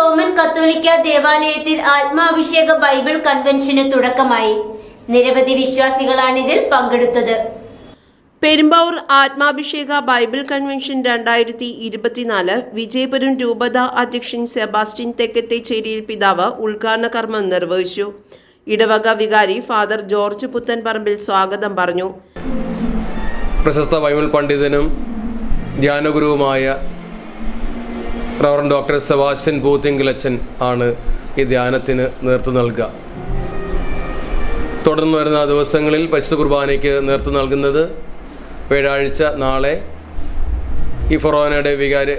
Roman കത്തോലിക്ക ദേവാലയത്തിൽ ആത്മാഭിഷേക Bible കൺവെൻഷന് തുടക്കമായി. നിരവധി വിശ്വാസികളാണ് ഇതിൽ പങ്കെടുത്തത്. പെരുമ്പാവൂർ ആത്മാഭിഷേക ബൈബിൾ കൺവെൻഷൻ രണ്ടായിരത്തി ഇരുപത്തിനാല് വിജയപുരം രൂപത അധ്യക്ഷൻ സെബാസ്റ്റ്യൻ തെക്കത്തേച്ചേരിയിൽ പിതാവ് ഉദ്ഘാടന കർമ്മം നിർവഹിച്ചു. ഇടവക വികാരി ഫാദർ ജോർജ് പുത്തൻപറമ്പിൽ സ്വാഗതം പറഞ്ഞു. പ്രശസ്ത ബൈബിൾ പണ്ഡിതനും ധ്യാനഗുരുവുമായ റവറൻ ഡോക്ടർ സെബാസ്റ്റ്യൻ പൂത്തിങ്കിലച്ചൻ ആണ് ഈ ധ്യാനത്തിന് നേതൃത്വം നൽകുക. തുടർന്ന് വരുന്ന ദിവസങ്ങളിൽ പരിശുദ്ധ കുർബാനയ്ക്ക് നേതൃത്വം നൽകുന്നത് വ്യാഴാഴ്ച നാളെ ഈ ഫൊറോനയുടെ വികാരി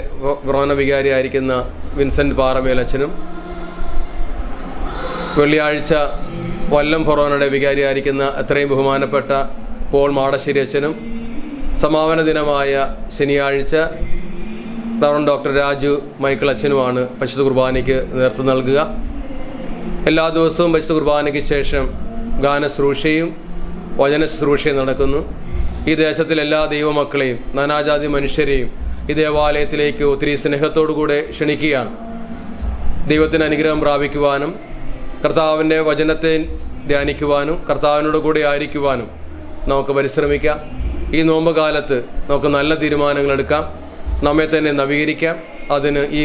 ഫൊറോന വികാരിയായിരിക്കുന്ന വിൻസെന്റ് പാറമേലച്ചനും വെള്ളിയാഴ്ച കൊല്ലം ഫൊറോനയുടെ വികാരിയായിരിക്കുന്ന അത്രയും ബഹുമാനപ്പെട്ട പോൾ മാടശ്ശേരി അച്ഛനും സമാപന ദിനമായ ശനിയാഴ്ച റവറൻ ഡോക്ടർ രാജു മൈക്കിൾ അച്ഛനുമാണ് പരിശുദ്ധ കുർബാനയ്ക്ക് നേതൃത്വം നൽകുക. എല്ലാ ദിവസവും പരിശുദ്ധ കുർബാനയ്ക്ക് ശേഷം ഗാനശ്രൂഷയും വചന ശുശ്രൂഷയും നടക്കുന്നു. ഈ ദേശത്തിലെ എല്ലാ ദൈവമക്കളെയും നാനാജാതി മനുഷ്യരെയും ഈ ദേവാലയത്തിലേക്ക് ഒത്തിരി സ്നേഹത്തോടുകൂടെ ക്ഷണിക്കുകയാണ്. ദൈവത്തിന് അനുഗ്രഹം പ്രാപിക്കുവാനും കർത്താവിന്റെ വചനത്തെ ധ്യാനിക്കുവാനും കർത്താവിനോട് കൂടെ ആയിരിക്കുവാനും നമുക്ക് പരിശ്രമിക്കാം. ഈ നോമ്പ് കാലത്ത് നമുക്ക് നല്ല തീരുമാനങ്ങൾ എടുക്കാം. നമ്മെ തന്നെ നവീകരിക്കാം. അതിന് ഈ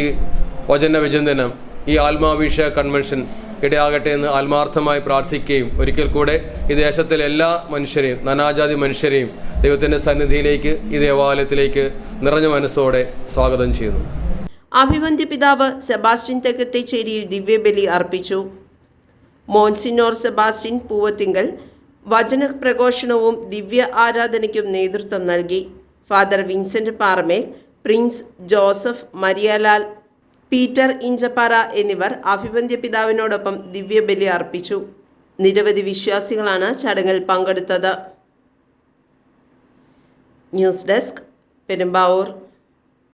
വചന വിചിന്തനം ഈ ആത്മാഭിഷേക കൺവെൻഷൻ ഇടയാകട്ടെ എന്ന് ആത്മാർത്ഥമായി പ്രാർത്ഥിക്കുകയും ഒരിക്കൽ കൂടെ ഈ ദേശത്തിലെ എല്ലാ മനുഷ്യരെയും നാനാജാതി മനുഷ്യരെയും ദൈവത്തിന്റെ സന്നിധിയിലേക്ക് ഈ ദേവാലയത്തിലേക്ക് നിറഞ്ഞ മനസ്സോടെ സ്വാഗതം ചെയ്യുന്നു. അഭിവന്ദ്യ പിതാവ് സെബാസ്റ്റ്യൻ തെക്കത്തേച്ചേരിയിൽ ദിവ്യബലി അർപ്പിച്ചു. മോൻസിനോർ സെബാസ്റ്റ്യൻ പൂവത്തിങ്കൽ വചന പ്രഘോഷണവും ദിവ്യ ആരാധനയ്ക്കും നേതൃത്വം നൽകി. Father Vincent Paramel Prince Joseph Marialal Peter Inchappara എന്നിവർ അഭിവന്ദ്യ പിതാവിനോടൊപ്പം ദിവ്യബലി അർപ്പിച്ചു. നിരവധി വിശ്വാസികളാണ് ചടങ്ങിൽ പങ്കെടുത്തത്. News desk Perumbavoor.